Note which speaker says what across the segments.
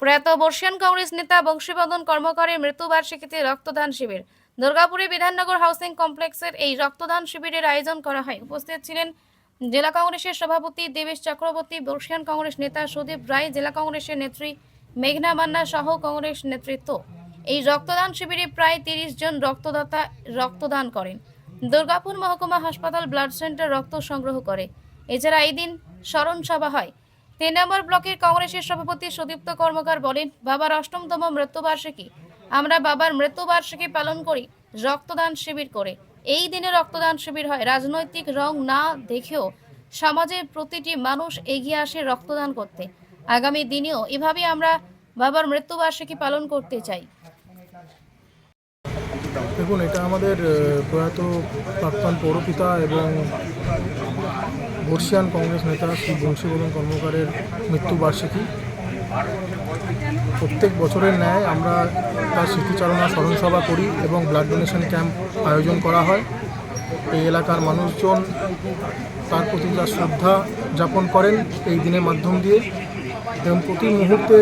Speaker 1: প্রয়াত বর্ষিয়ান কংগ্রেস নেতা বংশীবদন কর্মকারের মৃত্যুবার্ষিকীতে রক্তদান শিবির। দুর্গাপুরে বিধাননগর হাউসিং কমপ্লেক্সের এই রক্তদান শিবিরের আয়োজন করা হয়। উপস্থিত ছিলেন জেলা কংগ্রেসের সভাপতি দেবেশ চক্রবর্তী, বর্ষিয়ান কংগ্রেস নেতা সুদীপ রায়, জেলা কংগ্রেসের নেত্রী মেঘনা মান্না সহ কংগ্রেস নেতৃত্ব। এই রক্তদান শিবিরে প্রায় তিরিশ জন রক্তদাতা রক্তদান করেন। দুর্গাপুর মহকুমা হাসপাতাল ব্লাড সেন্টার রক্ত সংগ্রহ করে। এছাড়া এই দিন স্মরণ সভা হয়। তিন নম্বর ব্লকের কংগ্রেসের সভাপতি সুদীপ্ত কর্মকার বলেন, বাবার অষ্টমতম মৃত্যুবার্ষিকী। আমরা বাবার মৃত্যুবার্ষিকী পালন করি, রক্তদান শিবির করে। এই দিনে রক্তদান শিবির হয়, রাজনৈতিক রং না দেখেও সমাজের প্রতিটি মানুষ এগিয়ে আসে রক্তদান করতে। আগামী দিনেও এভাবে আমরা বাবার মৃত্যুবার্ষিকী পালন করতে চাই।
Speaker 2: দেখুন, এটা আমাদের প্রয়াত প্রাক্তন পৌরপিতা এবং বর্ষিয়ান কংগ্রেস নেতা শ্রী বংশীবদন কর্মকারের মৃত্যুবার্ষিকী। প্রত্যেক বছরের ন্যায় আমরা তার স্মৃতিচারণা স্মরণসভা করি এবং ব্লাড ডোনেশন ক্যাম্প আয়োজন করা হয়। এই এলাকার মানুষজন তার প্রতি যা শ্রদ্ধা যাপন করেন এই দিনের মাধ্যম দিয়ে এবং প্রতি মুহূর্তে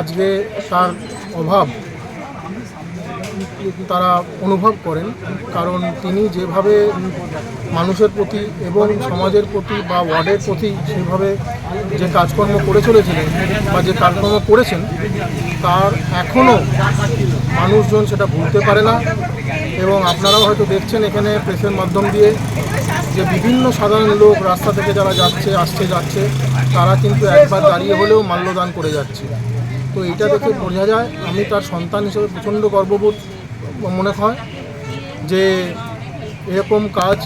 Speaker 2: আজকে তার অভাব তারা অনুভব করেন, কারণ তিনি যেভাবে মানুষের প্রতি এবং সমাজের প্রতি বা ওয়ার্ডের প্রতি সেভাবে যে কাজকর্ম করে চলেছিলেন বা যে কাজকর্ম করেছেন, তার এখনও মানুষজন সেটা ভুলতে পারে না। এবং আপনারাও হয়তো দেখছেন এখানে প্রেসের মাধ্যম দিয়ে যে বিভিন্ন সাধারণ লোক রাস্তা থেকে যারা যাচ্ছে, আসছে, যাচ্ছে, তারা কিন্তু একবার দাঁড়িয়ে হলেও মাল্যদান করে যাচ্ছে। তো এটা দেখে বোঝা যায় আমি তার সন্তান হিসেবে প্রচণ্ড গর্ববোধ মনে হয় যে এরকম কাজ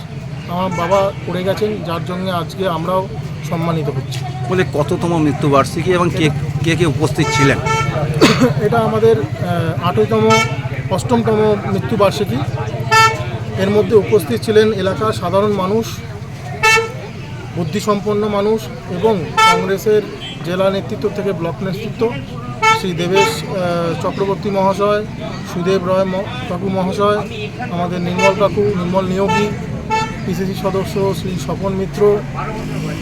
Speaker 2: আমার বাবা করে গেছেন যার জন্য আজকে আমরাও সম্মানিত হচ্ছি।
Speaker 3: বলে কততম মৃত্যুবার্ষিকী এবং কে কে কে উপস্থিত ছিলেন?
Speaker 2: এটা আমাদের আটইতম অষ্টমতম মৃত্যুবার্ষিকী। এর মধ্যে উপস্থিত ছিলেন এলাকার সাধারণ মানুষ বুদ্ধিসম্পন্ন মানুষ এবং কংগ্রেসের জেলা নেতৃত্ব থেকে ব্লক নেতৃত্ব। শ্রী দেবেশ চক্রবর্তী মহাশয়, সুদেব রয় কাকু মহাশয়, আমাদের নির্মল কাকু, নির্মল নিয়োগী, পিসিসি সদস্য শ্রী স্বপন মিত্র,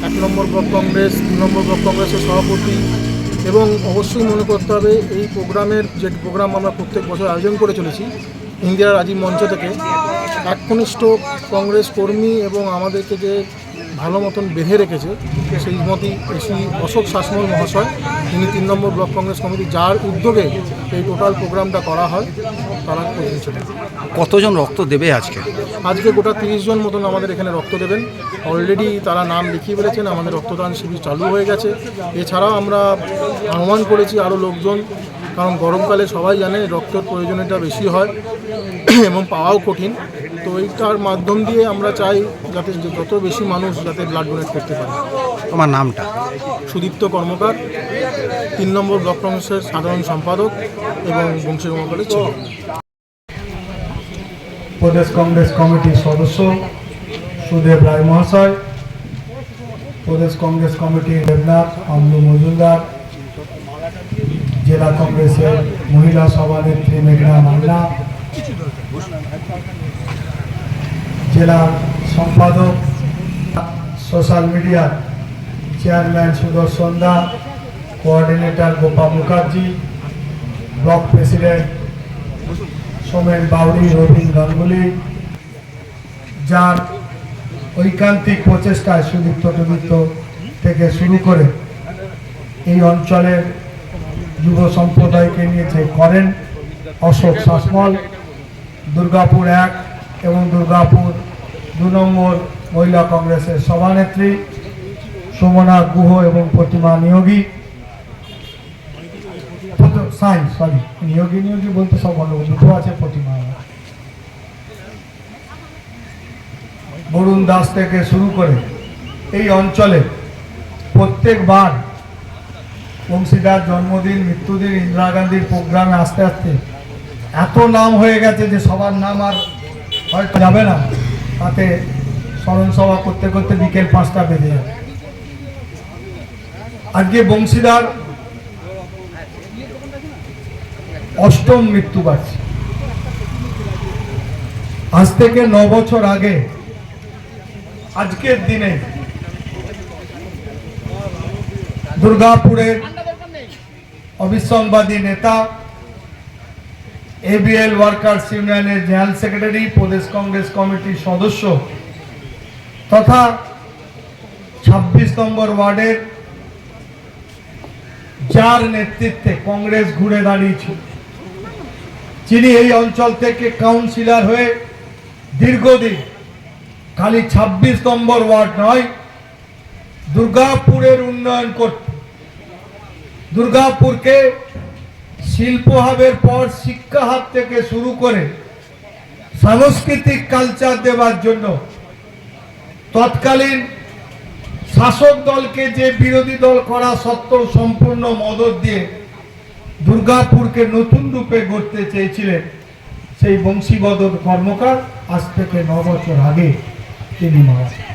Speaker 2: এক নম্বর ব্লক কংগ্রেস, দু নম্বর ব্লক কংগ্রেসের সভাপতি এবং অবশ্যই মনে করতে হবে এই প্রোগ্রামের যে প্রোগ্রাম আমরা প্রত্যেক বছর আয়োজন করে চলেছি, ইন্দিরা রাজীব মঞ্চ থেকে একনিষ্ঠ কংগ্রেস কর্মী এবং আমাদেরকে যে ভালো মতন বেঁধে রেখেছে সেই মতি শ্রী অশোক শাসমল মহাশয় তিনি তিন নম্বর ব্লক কংগ্রেস কমিটি যার উদ্যোগে এই টোটাল প্রোগ্রামটা করা হয় তারা করেছিলেন
Speaker 3: কতজন রক্ত দেবে আজকে?
Speaker 2: আজকে গোটা তিরিশ জন মতন আমাদের এখানে রক্ত দেবেন। অলরেডি তারা নাম লিখিয়ে ফেলেছেন আমাদের রক্তদান শিবির চালু হয়ে গেছে। এছাড়াও আমরা আহ্বান করেছি আরও লোকজন কারণ গরমকালে সবাই জানে রক্তের প্রয়োজনীয়তা বেশি হয় এবং পাওয়াও কঠিন। তো এইটার মাধ্যম দিয়ে আমরা চাই যাতে যত বেশি মানুষ যাতে ব্লাড ডোনেট করতে পারে।
Speaker 3: তোমার নামটা?
Speaker 2: সুদীপ্ত কর্মকার তিন নম্বর ব্লক কংগ্রেসের সাধারণ সম্পাদক এবং বংশী কর্মকারের ছিল।
Speaker 4: প্রদেশ কংগ্রেস কমিটির সদস্য সুদেব রায় মহাশয় প্রদেশ কংগ্রেস কমিটির দেবনাথ অম্লু মজুমদার জেলা কংগ্রেসের মহিলা সভানেত্রী মেঘনা মান্না জেলা সম্পাদক সোশ্যাল মিডিয়ার chairman Sudarshan da coordinator Gopa Mukherjee block president Somen Bauri Rabin Ganguly. যার ঐকান্তিক প্রচেষ্টায় সুদীপ্ত টুদীপ্ত থেকে শুরু করে এই অঞ্চলের যুব সম্প্রদায়কে নিয়ে যে করেন অশোক শাসমল, দুর্গাপুর এক এবং দুর্গাপুর দু নম্বর মহিলা কংগ্রেসের সভানেত্রী সুমনা গুহ এবং প্রতিমা নিয়োগী। সাই সরি নিয়োগী নিয়োগী বলতে সব অন্য দুটো আছে, প্রতিমা বরুণ দাস থেকে শুরু করে এই অঞ্চলে প্রত্যেকবার বংশীদার জন্মদিন, মৃত্যুদিন, ইন্দিরা গান্ধীর প্রোগ্রামে আস্তে আস্তে এত নাম হয়ে গেছে যে সবার নাম আর হয়তো যাবে না। তাতে স্মরণসভা করতে করতে বিকেল পাঁচটা বেজে যাবে। আজকে বংশীদার অষ্টম মৃত্যুবার্ষিকী আজ থেকে ন বছর আগে আজকের দিনে দুর্গাপুরের অবিসংবাদী নেতা এবিএল ওয়ার্কার্স ইউনিয়নের জেনারেল সেক্রেটারি প্রদেশ কংগ্রেস কমিটির সদস্য তথা ছাব্বিশ নম্বর ওয়ার্ডের যার নেতৃত্বে কংগ্রেস ঘুরে দাঁড়িয়েছিল। যিনি এই অঞ্চল থেকে কাউন্সিলর হয়ে দীর্ঘদিন খালি ছাব্বিশ নম্বর ওয়ার্ড নয়, দুর্গাপুরের উন্নয়ন করতে দুর্গাপুরকে শিল্প হাবের পর শিক্ষা হাব থেকে শুরু করে সাংস্কৃতিক কালচার দেওয়ার জন্য তৎকালীন শাসক দলকে যে বিরোধী দল করা সত্ত্বেও সম্পূর্ণ মদত দিয়ে দুর্গাপুরকে নতুন রূপে গড়তে চেয়েছিলেন সেই বংশীবদন কর্মকার আজ থেকে ন বছর আগে তিনি মারা।